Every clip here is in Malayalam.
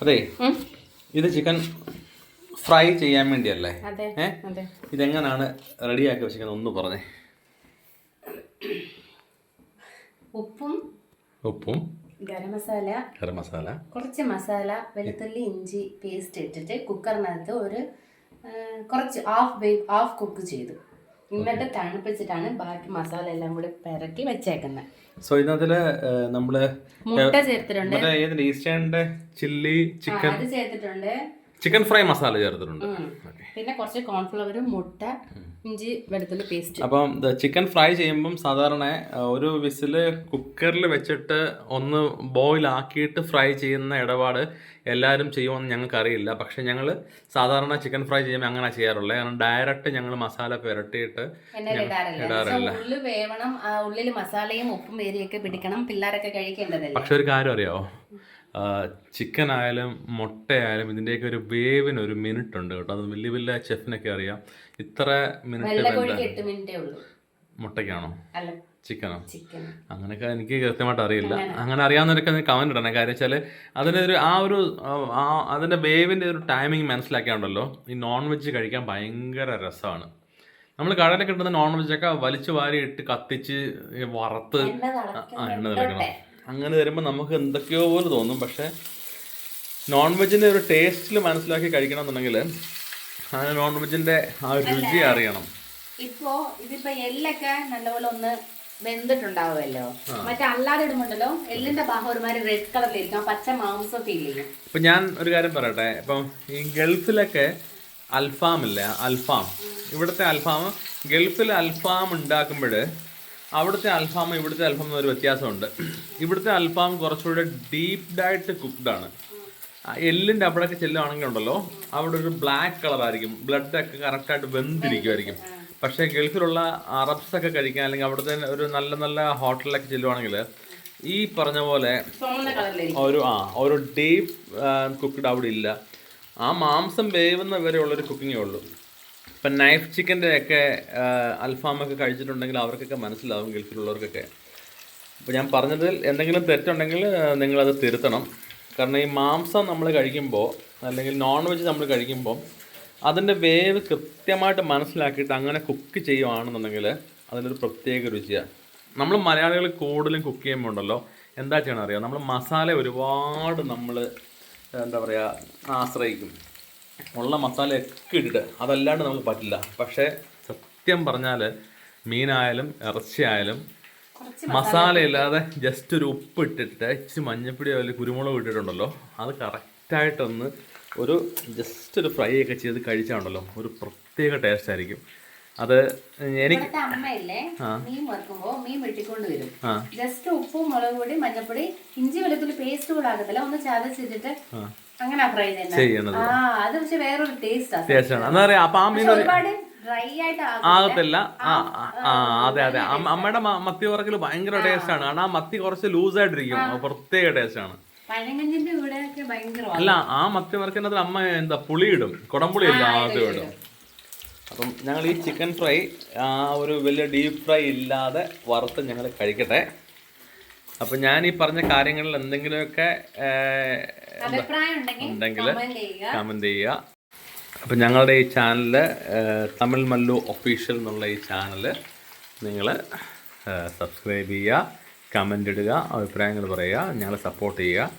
അതെ. ഇത് ചിക്കൻ ഫ്രൈ ചെയ്യാൻ വേണ്ടിയല്ലേ? അതെ ഇതെങ്ങനെയാണ് റെഡിയാക്കി വെച്ചിരിക്കുന്നത്? ഒന്ന് പറഞ്ഞേ. ഉപ്പും ഉപ്പും ഗരം മസാല ഗരം മസാല കുറച്ച് മസാല വെളുത്തുള്ളി ഇഞ്ചി പേസ്റ്റ് ഇട്ടിട്ട് കുക്കറിനകത്ത് ഒരു കുറച്ച് ഹാഫ് ബേക്ക് ഹാഫ് കുക്ക് ചെയ്തു. എന്നിട്ട് തണുപ്പിച്ചിട്ടാണ് ബാക്കി മസാല എല്ലാം കൂടി പെരട്ടി വെച്ചേക്കുന്നത് സോ ഇതിനകത്തിൽ നമ്മൾ മുട്ട ചേർത്തിട്ടുണ്ട്. ഈസ്റ്റേണിന്റെ ചില്ലി ചിക്കൻ? അത് ചേർത്തിട്ടുണ്ട്. ചിക്കൻ ഫ്രൈ മസാല ചേർത്തിട്ടുണ്ട്. പിന്നെ കുറച്ച് കോൺഫ്ലവറും മുട്ട ഇഞ്ചി വെളുത്തുള്ളി പേസ്റ്റ് അപ്പം ചിക്കൻ ഫ്രൈ ചെയ്യുമ്പം സാധാരണ ഒരു വിസിൽ കുക്കറിൽ വെച്ചിട്ട് ഒന്ന് ബോയിൽ ആക്കിയിട്ട് ഫ്രൈ ചെയ്യുന്ന ഇടപാട് എല്ലാവരും ചെയ്യുമെന്ന് ഞങ്ങൾക്ക് അറിയില്ല പക്ഷെ ഞങ്ങൾ സാധാരണ ചിക്കൻ ഫ്രൈ ചെയ്യുമ്പോൾ അങ്ങനെ ചെയ്യാറുള്ളത് കാരണം ഡയറക്റ്റ് ഞങ്ങൾ മസാല പുരട്ടിയിട്ട് ഇടാറില്ല. ഉള്ളി വേവണം ഉള്ളിൽ മസാലയും ഉപ്പും ഏരിയൊക്കെ പിടിക്കണം പിള്ളേരൊക്കെ കഴിക്കേണ്ടതല്ലേ? പക്ഷെ ഒരു കാര്യം അറിയാമോ ചിക്കൻ ആയാലും മുട്ടയായാലും ഇതിന്റെയൊക്കെ ഒരു വേവിന് ഒരു മിനിറ്റ് ഉണ്ട് കേട്ടോ. അത് വലിയ വലിയ ചെഫിനൊക്കെ അറിയാം. ഇത്ര മിനിറ്റ് മുട്ടയ്ക്കാണോ? ചിക്കനോ? അങ്ങനെയൊക്കെ എനിക്ക് കൃത്യമായിട്ട് അറിയില്ല. അങ്ങനെ. അറിയാവുന്നവരൊക്കെ കമന്റ് ഇടണം. കാര്യം വെച്ചാൽ അതിന്റെ ഒരു ആ ഒരു ആ അതിന്റെ വേവിന്റെ ഒരു ടൈമിങ് മനസ്സിലാക്കിയാണ്ടല്ലോ. ഈ നോൺ വെജ് കഴിക്കാൻ ഭയങ്കര രസമാണ്. നമ്മൾ കടയിൽ കിട്ടുന്ന നോൺ വെജൊക്കെ വലിച്ചു വാരി ഇട്ട് കത്തിച്ച് വറുത്ത് എണ്ണ തിളക്കണം. അങ്ങനെ വരുമ്പോൾ നമുക്ക് എന്തൊക്കെയോ പോലെ തോന്നും. പക്ഷേ നോൺ വെജിന്റെ ഒരു ടേസ്റ്റിൽ മനസ്സിലാക്കി കഴിക്കണം എന്നുണ്ടെങ്കിൽ ആ നോൺ വെജിന്റെ ആ ഒരു രുചി അറിയണം. ഇപ്പോ ഇതിപ്പോ എല്ലൊക്കെ നല്ലപോലെ ഒന്ന് വെന്തിട്ടുണ്ടാവുമല്ലോ. മറ്റേ അല്ലാതെ ഇടുമ്പോണ്ടല്ലോ എല്ലിന്റെ ഭാഗം ഒരുമാതിരി റെഡ് കളറിലിരിക്കും പച്ച മാംസം ഫീൽ ചെയ്യും ഇപ്പം ഞാൻ ഒരു കാര്യം പറയട്ടെ. ഇപ്പം ഈ ഗൾഫിലൊക്കെ അൽഫാം. ഇല്ല അൽഫാം ഇവിടുത്തെ അൽഫാം ഗൾഫിൽ അൽഫാം ഉണ്ടാക്കുമ്പോൾ അവിടുത്തെ അൽഫാം ഇവിടുത്തെ അൽഫാം ഒരു വ്യത്യാസമുണ്ട്. ഇവിടുത്തെ അൽഫാം കുറച്ചുകൂടെ ഡീപ്ഡായിട്ട് കുക്ക്ഡ് ആണ്. ആ എല്ലിന്റെ അവിടെയൊക്കെ ചെല്ലുവാണെങ്കിൽ ഉണ്ടല്ലോ അവിടെ ഒരു ബ്ലാക്ക് കളറായിരിക്കും ബ്ലഡൊക്കെ കറക്റ്റായിട്ട് വെന്തിരിക്കുമായിരിക്കും പക്ഷേ ഗൾഫിലുള്ള അറബ്സ് ഒക്കെ കഴിക്കാൻ അല്ലെങ്കിൽ അവിടുത്തെ ഒരു നല്ല നല്ല ഹോട്ടലിലൊക്കെ ചെല്ലുവാണെങ്കിൽ ഈ പറഞ്ഞ പോലെ ഒരു ആ ഒരു ഡീപ്പ് കുക്ക്ഡ് അവിടെ ഇല്ല. ആ മാംസം വേവുന്ന വരെ ഉള്ളൊരു കുക്കിങ്ങേ ഉള്ളൂ. ഇപ്പം നൈഫ് ചിക്കന്റെ ഒക്കെ അൽഫാമൊക്കെ കഴിച്ചിട്ടുണ്ടെങ്കിൽ അവർക്കൊക്കെ മനസ്സിലാവും ഗൾഫിലുള്ളവർക്കൊക്കെ. അപ്പോൾ ഞാൻ പറഞ്ഞതിൽ എന്തെങ്കിലും തെറ്റുണ്ടെങ്കിൽ നിങ്ങളത് തിരുത്തണം. കാരണം ഈ മാംസം നമ്മൾ കഴിക്കുമ്പോൾ അല്ലെങ്കിൽ നോൺ വെജ് നമ്മൾ കഴിക്കുമ്പോൾ അതിന്റെ വേവ് കൃത്യമായിട്ട് മനസ്സിലാക്കിയിട്ട് അങ്ങനെ കുക്ക് ചെയ്യുവാണെന്നുണ്ടെങ്കിൽ അതിനൊരു പ്രത്യേക രുചിയാണ് നമ്മൾ മലയാളികൾ കൂടുതലും കുക്ക് ചെയ്യുമ്പോൾ ഉണ്ടല്ലോ എന്താ ചെയ്യണം അറിയാം നമ്മൾ മസാല ഒരുപാട് നമ്മൾ എന്താ പറയുക ആശ്രയിക്കും. ഉള്ള മസാലയൊക്കെ ഇട്ടിട്ട് അതല്ലാണ്ട് നമുക്ക് പറ്റില്ല. പക്ഷേ സത്യം പറഞ്ഞാൽ മീനായാലും ഇറച്ചിയായാലും മസാല ഇല്ലാതെ ജസ്റ്റ് ഒരു ഉപ്പ് ഇട്ടിട്ട് ഇച്ചിരി മഞ്ഞപ്പൊടിയോ അല്ലെങ്കിൽ കുരുമുളക് ഇട്ടിട്ടുണ്ടല്ലോ. അത് കറക്റ്റായിട്ടൊന്ന് ഒരു ജസ്റ്റ് ഒരു ഫ്രൈ ഒക്കെ ചെയ്ത് കഴിച്ചാണല്ലോ ഒരു പ്രത്യേക ടേസ്റ്റ് ആയിരിക്കും. അത് എനിക്ക് അമ്മയല്ലേ മീൻ വറുക്കുമ്പോ മീൻ വെട്ടിക്കൊണ്ട് വരും. ജസ്റ്റ് ഉപ്പും മുളക് പൊടി മഞ്ഞപ്പൊടി ഇഞ്ചി വെളുത്തുള്ളി പേസ്റ്റ് കൂടെ ആകത്തില്ല ഒന്ന് ചതച്ചിട്ടിട്ട് അങ്ങനെ ഫ്രൈ ചെയ്യണത്. ആ അത് പക്ഷെ വേറൊരു ടേസ്റ്റാ ടേസ്റ്റാണ് അപ്പം ആ മീൻ ഒരുപാട് ആകത്തില്ല. ആ അതെ അതെ. അമ്മ- അമ്മയുടെ മത്തി വറക്കൽ ഭയങ്കര ടേസ്റ്റ് ആണ്. കാരണം ആ മത്തി കുറച്ച് ലൂസ് ആയിട്ടിരിക്കും. പ്രത്യേക ടേസ്റ്റ് ആണ്. അല്ല ആ മത്തി വറക്കുന്നതിൽ അമ്മ എന്താ പുളി ഇടും കുടംപുളി ഇല്ല ആദ്യം ഇടും. അപ്പം ഞങ്ങൾ ഈ ചിക്കൻ ഫ്രൈ ആ ഒരു വലിയ ഡീപ് ഫ്രൈ ഇല്ലാതെ വറുത്ത് ഞങ്ങൾ കഴിക്കട്ടെ. അപ്പം ഞാൻ ഈ പറഞ്ഞ കാര്യങ്ങളിൽ എന്തെങ്കിലുമൊക്കെ ഉണ്ടെങ്കിൽ കമന്റ് ചെയ്യുക. കമന്റ് ചെയ്യുക. അപ്പം ഞങ്ങളുടെ ഈ ചാനൽ തമിഴ് മല്ലു ഒഫീഷ്യൽ എന്നുള്ള ഈ ചാനൽ നിങ്ങൾ സബ്സ്ക്രൈബ് ചെയ്യുക കമന്റ് ഇടുക അഭിപ്രായങ്ങൾ പറയുക ഞങ്ങളെ സപ്പോർട്ട് ചെയ്യുക.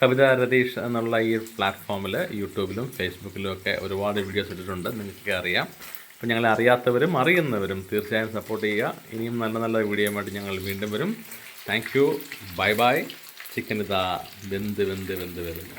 കവിത രതീഷ് എന്നുള്ള ഈ പ്ലാറ്റ്ഫോമിൽ യൂട്യൂബിലും ഫേസ്ബുക്കിലും ഒക്കെ ഒരുപാട് വീഡിയോസ് ഇട്ടിട്ടുണ്ട്. നിങ്ങൾക്ക് അറിയാം. അപ്പോൾ ഞങ്ങളെ അറിയാത്തവരും അറിയുന്നവരും തീർച്ചയായും സപ്പോർട്ട് ചെയ്യുക. ഇനിയും നല്ല നല്ല വീഡിയോ ആയിട്ട് ഞങ്ങൾ വീണ്ടും വരും. Thank you bye bye chicken இதாக வெந்து வெந்து வெந்து வருங்க